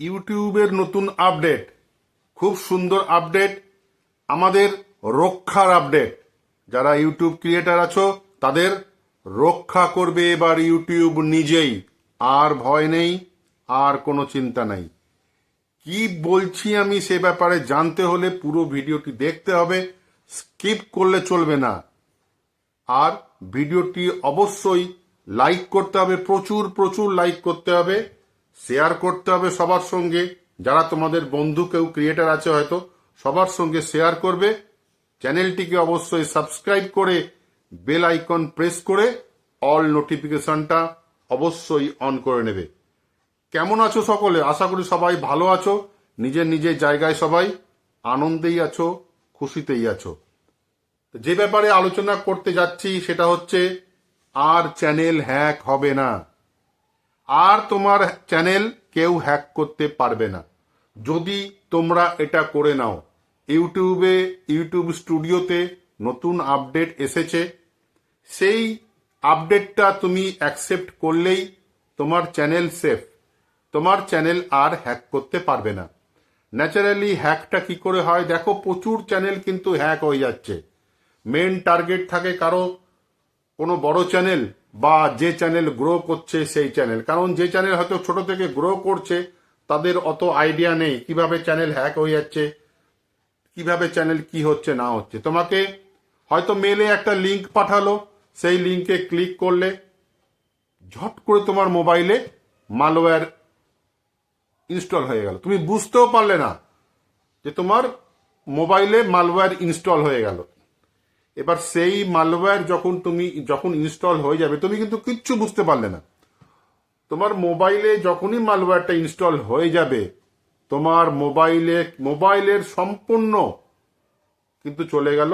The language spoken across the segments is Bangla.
ইউটিউবের নতুন আপডেট, খুব সুন্দর আপডেট, আমাদের রক্ষার আপডেট। যারা ইউটিউব ক্রিয়েটার আছো, তাদের রক্ষা করবে এবার ইউটিউব নিজেই। আর ভয় নেই, আর কোনো চিন্তা নাই। কি বলছি আমি সে ব্যাপারে জানতে হলে পুরো ভিডিওটি দেখতে হবে, স্কিপ করলে চলবে না। আর ভিডিওটি অবশ্যই লাইক করতে হবে, প্রচুর প্রচুর লাইক করতে হবে। শেয়ার করতে হবে সবার সঙ্গে। যারা তোমাদের বন্ধু কেউ ক্রিয়েটার আছে হয়তো, সবার সঙ্গে শেয়ার করবে। চ্যানেলটিকে অবশ্যই সাবস্ক্রাইব করে বেল আইকন প্রেস করে অল নোটিফিকেশনটা অবশ্যই অন করে নেবে। কেমন আছো সকলে? আশা করি সবাই ভালো আছো। নিজের নিজের জায়গায় সবাই আনন্দেই আছো, খুশিতেই আছো। যে ব্যাপারে আলোচনা করতে যাচ্ছি সেটা হচ্ছে, আর চ্যানেল হ্যাক হবে না। আর তোমার চ্যানেল কেউ হ্যাক করতে পারবে না। যদি তোমরা এটা করে নাও, ইউটিউবে, ইউটিউব স্টুডিওতে নতুন আপডেট এসেছে, সেই আপডেটটা তুমি অ্যাকসেপ্ট করলেই তোমার চ্যানেল সেফ তোমার চ্যানেল আর হ্যাক করতে পারবে না। ন্যাচারালি হ্যাকটা কি করে হয়? দেখো, প্রচুর চ্যানেল কিন্তু হ্যাক হয়ে যাচ্ছে। মেন টার্গেট থাকে কারও, কোনো বড় চ্যানেল বা যে চ্যানেল গ্রো করছে সেই চ্যানেল কারণ যে চ্যানেল হয়তো ছোট থেকে গ্রো করছে, তাদের অত আইডিয়া নেই কীভাবে চ্যানেল হ্যাক হয়ে যাচ্ছে, কীভাবে চ্যানেল কি হচ্ছে, না হচ্ছে। তোমাকে হয়তো মেলে একটা লিংক পাঠালো, সেই লিঙ্কে ক্লিক করলে ঝট করে তোমার মোবাইলে মালওয়্যার ইনস্টল হয়ে গেল। তুমি বুঝতেও পারলে না যে তোমার মোবাইলে মালওয়্যার ইনস্টল হয়ে গেল। এবার সেই মালওয়্যার যখন তুমি যখন ইনস্টল হয়ে যাবে, তুমি কিন্তু কিচ্ছু বুঝতে পারলে না। তোমার মোবাইলে যখনই মালওয়্যারটা ইনস্টল হয়ে যাবে, তোমার মোবাইলে মোবাইলের সম্পূর্ণ কিন্তু চলে গেল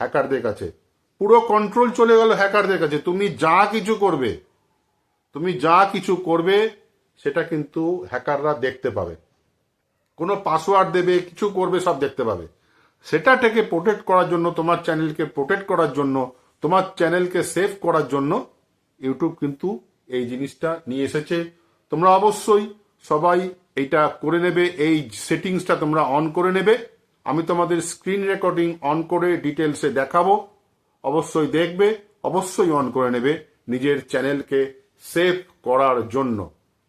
হ্যাকারদের কাছে। পুরো কন্ট্রোল চলে গেল হ্যাকারদের কাছে। তুমি যা কিছু করবে, তুমি যা কিছু করবে, সেটা কিন্তু হ্যাকাররা দেখতে পাবে। কোনো পাসওয়ার্ড দেবে, কিছু করবে, সব দেখতে পাবে। সেটাটাকে প্রোটেক্ট করার জন্য, তোমার চ্যানেলকে প্রোটেক্ট করার জন্য, তোমার চ্যানেলকে সেভ করার জন্য ইউটিউব কিন্তু এই জিনিসটা নিয়ে এসেছে। তোমরা অবশ্যই সবাই এইটা করে নেবে, এই সেটিংসটা তোমরা অন করে নেবে। আমি তোমাদের স্ক্রিন রেকর্ডিং অন করে ডিটেলসে দেখাবো। অবশ্যই দেখবে, অবশ্যই অন করে নেবে নিজের চ্যানেলকে সেভ করার জন্য।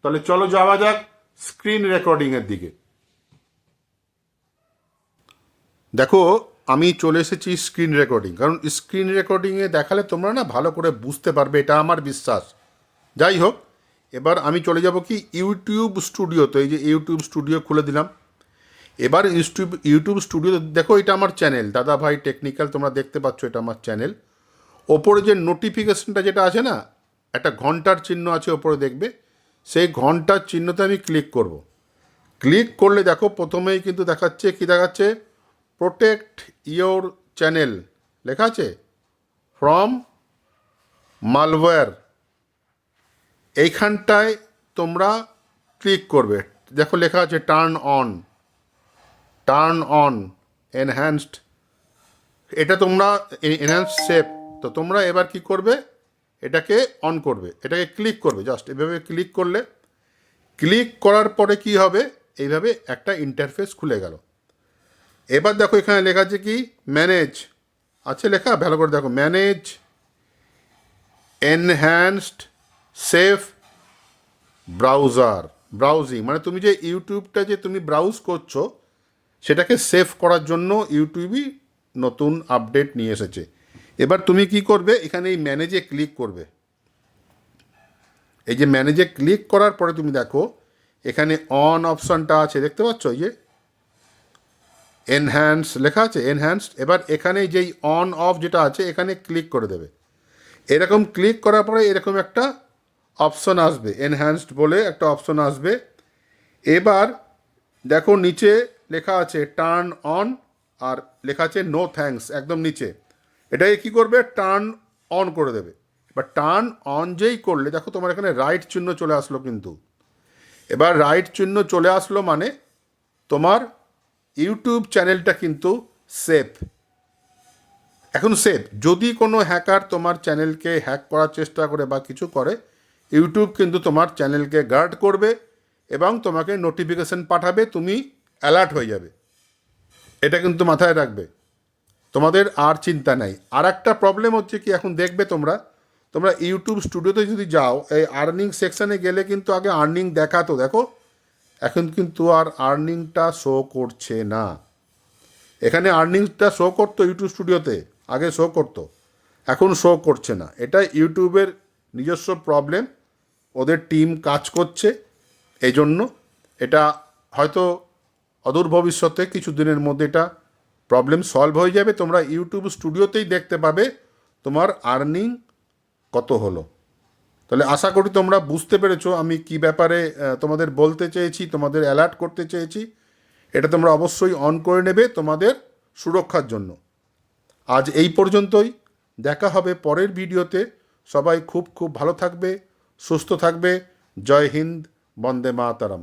তাহলে চলো যাওয়া যাক স্ক্রিন রেকর্ডিং এর দিকে। দেখো, আমি চলে এসেছি স্ক্রিন রেকর্ডিং কারণ স্ক্রিন রেকর্ডিংয়ে দেখালে তোমরা না ভালো করে বুঝতে পারবে, এটা আমার বিশ্বাস। যাই হোক, এবার আমি চলে যাব কি ইউটিউব স্টুডিওতে এই যে ইউটিউব স্টুডিও খুলে দিলাম। এবার ইউটিউব ইউটিউব স্টুডিও দেখো এটা আমার চ্যানেল দাদা ভাই টেকনিক্যাল তোমরা দেখতে পাচ্ছ এটা আমার চ্যানেল ওপরে যে নোটিফিকেশনটা যেটা আছে না, একটা ঘণ্টার চিহ্ন আছে ওপরে দেখবে, সেই ঘণ্টার চিহ্নতে আমি ক্লিক করব। ক্লিক করলে দেখো, প্রথমেই কিন্তু দেখাচ্ছে, কি দেখাচ্ছে? প্রোটেক্ট ইয়োর চ্যানেল লেখা আছে? ফ্রম মালওয়্যার এইখানটায় তোমরা ক্লিক করবে। দেখো লেখা আছে turn on turn on enhanced এটা তোমরা এনহ্যান্স সেভ তো তোমরা এবার কি করবে? এটাকে অন করবে। এটাকে ক্লিক করবে। জাস্ট এভাবে ক্লিক করলে। ক্লিক করার পরে কি হবে? এইভাবে একটা ইন্টারফেস খুলে গেল। এবার দেখো এখানে লেখা আছে কি? ম্যানেজ আছে লেখা? ভালো করে দেখো। Manage enhanced safe browser browsing মানে তুমি যে ইউটিউবটা যে তুমি ব্রাউজ করছ, সেটাকে সেভ করার জন্য ইউটিউবই নতুন আপডেট নিয়ে এসেছে। এবার তুমি কি করবে? এখানে এই ম্যানেজে ক্লিক করবে। এই যে ম্যানেজে ক্লিক করার পরে তুমি দেখো, এখানে অন অপশনটা আছে। দেখতে পাচ্ছ? এই যে এনহ্যান্স লেখা আছে এনহ্যান্সড এবার এখানে যেই অন অফ যেটা আছে, এখানে ক্লিক করে দেবে। এরকম ক্লিক করার পরে এরকম একটা অপশন আসবে এনহ্যান্সড বলে একটা অপশন আসবে। এবার দেখো নিচে লেখা আছে টার্ন অন আর লেখা আছে নো থ্যাঙ্কস একদম নিচে। এটাকে কী করবে? টার্ন অন করে দেবে। এবার টার্ন অন যেই করলে, দেখো তোমার এখানে রাইট চিহ্ন চলে আসলো কিন্তু। এবার রাইট চিহ্ন চলে আসলো মানে তোমার ইউটিউব চ্যানেলটা কিন্তু সেফ। এখন সেফ। যদি কোনো হ্যাকার তোমার চ্যানেলকে হ্যাক করার চেষ্টা করে বা কিছু করে, ইউটিউব কিন্তু তোমার চ্যানেলকে গার্ড করবে এবং তোমাকে নোটিফিকেশন পাঠাবে, তুমি অ্যালার্ট হয়ে যাবে। এটা কিন্তু মাথায় রাখবে। তোমাদের আর চিন্তা নাই। আর একটা প্রবলেম হচ্ছে কি, এখন দেখবে তোমরা তোমরা ইউটিউব স্টুডিওতে যদি যাও, এই আর্নিং সেকশানে গেলে কিন্তু আগে আর্নিং দেখাতো। দেখো এখন কিন্তু আর আর্নিংটা শো করছে না। এখানে আর্নিংটা শো করতো ইউটিউব স্টুডিওতে আগে শো করতো, এখন শো করছে না। এটা ইউটিউবের নিজস্ব প্রবলেম ওদের টিম কাজ করছে এই জন্য এটা হয়তো অদূর ভবিষ্যতে কিছু দিনের মধ্যে এটা প্রবলেম সলভ হয়ে যাবে। তোমরা ইউটিউব স্টুডিওতেই দেখতে পাবে তোমার আর্নিং কত হলো। তাহলে আশা করি তোমরা বুঝতে পেরেছ আমি কি ব্যাপারে তোমাদের বলতে চেয়েছি, তোমাদের অ্যালার্ট করতে চেয়েছি। এটা তোমরা অবশ্যই অন করে নেবে তোমাদের সুরক্ষার জন্য। আজ এই পর্যন্তই। দেখা হবে পরের ভিডিওতে। সবাই খুব খুব ভালো থাকবে, সুস্থ থাকবে। জয় হিন্দ, বন্দে মাতারাম।